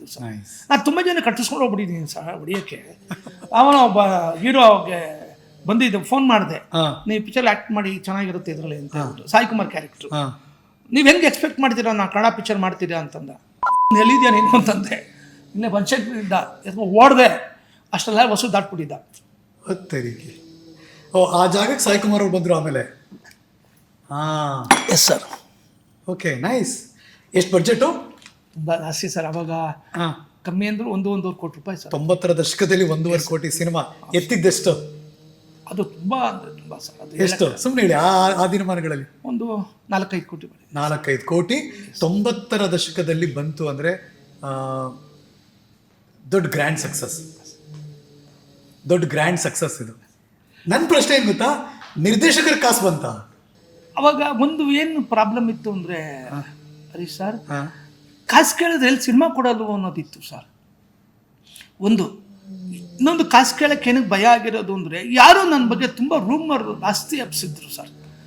ಮಾಡಿದ್ದು sir nice ನಾನು ತುಂಬ ಜನ ಕಟ್ಟಿಸ್ಕೊಂಡು ಹೋಗ್ಬಿಟ್ಟಿದ್ದೀನಿ ಸರ್ ಹೊಡಿಯೋಕ್ಕೆ. ಅವನ ಒಬ್ಬ ಹೀರೋಗೆ ಬಂದಿದ್ದು ಫೋನ್ ಮಾಡಿದೆ. ನೀವು ಪಿಕ್ಚರ್ ಆ್ಯಕ್ಟ್ ಮಾಡಿ ಚೆನ್ನಾಗಿರುತ್ತೆ ಇದರಲ್ಲಿ ಅಂತ ಹೇಳ್ಬಿಟ್ಟು. ಸಾಯಿ ಕುಮಾರ್ ಕ್ಯಾರೆಕ್ಟ್ರು ನೀವು ಹೆಂಗೆ ಎಕ್ಸ್ಪೆಕ್ಟ್ ಮಾಡ್ತೀರಾ? ನಾನು ಕನ್ನಡ ಪಿಕ್ಚರ್ ಮಾಡ್ತೀರಾ? ಅಂತಂದ. ಎಲ್ಲಿದ್ಯಾ ನೀನು? ಅಂತಂದೆ. ಇನ್ನೇ ಬನ್ಶೆಟ್ಟಿದ್ದ ಎತ್ಕೊ ಓಡ್ದೆ. ಅಷ್ಟೆಲ್ಲ ವಸು ದಾಟ್ಬಿಟ್ಟಿದ್ದ. ಹತ್ತರಿಗೆ ಓ ಆ ಜಾಗಕ್ಕೆ ಸಾಯಿ ಕುಮಾರ್ ಅವ್ರು ಬಂದರು ಆಮೇಲೆ? ಹಾಂ ಎಸ್ ಸರ್ ಓಕೆ ನೈಸ್ ಎಷ್ಟು ಬಡ್ಜೆಟು ಜಾಸ್ತಿ ಸರ್ ಅವಾಗ ಹಾಂ. ಕಮ್ಮಿ ಅಂದ್ರೆ ಒಂದು ಒಂದೂವರೆ ಕೋಟಿ ರೂಪಾಯಿ ಸರ್. ತೊಂಬತ್ತರ ದಶಕದಲ್ಲಿ ಒಂದೂವರೆ ಕೋಟಿ ಸಿನಿಮಾ ಎತ್ತಿದ್ದೆಷ್ಟು? ಅದು ತುಂಬ ಅಂದರೆ ತುಂಬ ಸರ್ ಅದು ಎಷ್ಟು? ಸುಮ್ಮನೆ ಹೇಳಿ ಆ ಆ ದಿನಮಾನಗಳಲ್ಲಿ? ಒಂದು ನಾಲ್ಕೈದು ಕೋಟಿ ನಾಲ್ಕೈದು ಕೋಟಿ. ತೊಂಬತ್ತರ ದಶಕದಲ್ಲಿ ಬಂತು ಅಂದರೆ ದೊಡ್ಡ ಗ್ರ್ಯಾಂಡ್ ಸಕ್ಸಸ್ ದೊಡ್ಡ ಗ್ರ್ಯಾಂಡ್ ಸಕ್ಸಸ್ ಇದು. ನನ್ನ ಪ್ರಶ್ನೆ ಏನು ಗೊತ್ತಾ? ನಿರ್ದೇಶಕರ ಕಾಸು ಬಂತ? ಅವಾಗ ಒಂದು ಏನು ಪ್ರಾಬ್ಲಮ್ ಇತ್ತು ಅಂದರೆ ಹರೀಶ್ ಸರ್ ಹಾಂ. ಕಾಸು ಕೇಳಿದ್ರೆ ಎಲ್ಲಿ ಸಿನಿಮಾ ಕೊಡೋದು ಅನ್ನೋದಿತ್ತು ಸರ್. ಒಂದು, ಇನ್ನೊಂದು ಕಾಸು ಕೇಳಕ್ಕೆ ಏನಕ್ಕೆ ಭಯ ಆಗಿರೋದು ಅಂದರೆ ಯಾರೋ ನನ್ನ ಬಗ್ಗೆ ತುಂಬ ರೂಮರ್ ಜಾಸ್ತಿ ಹಬ್ಸಿದ್ರು ಸರ್.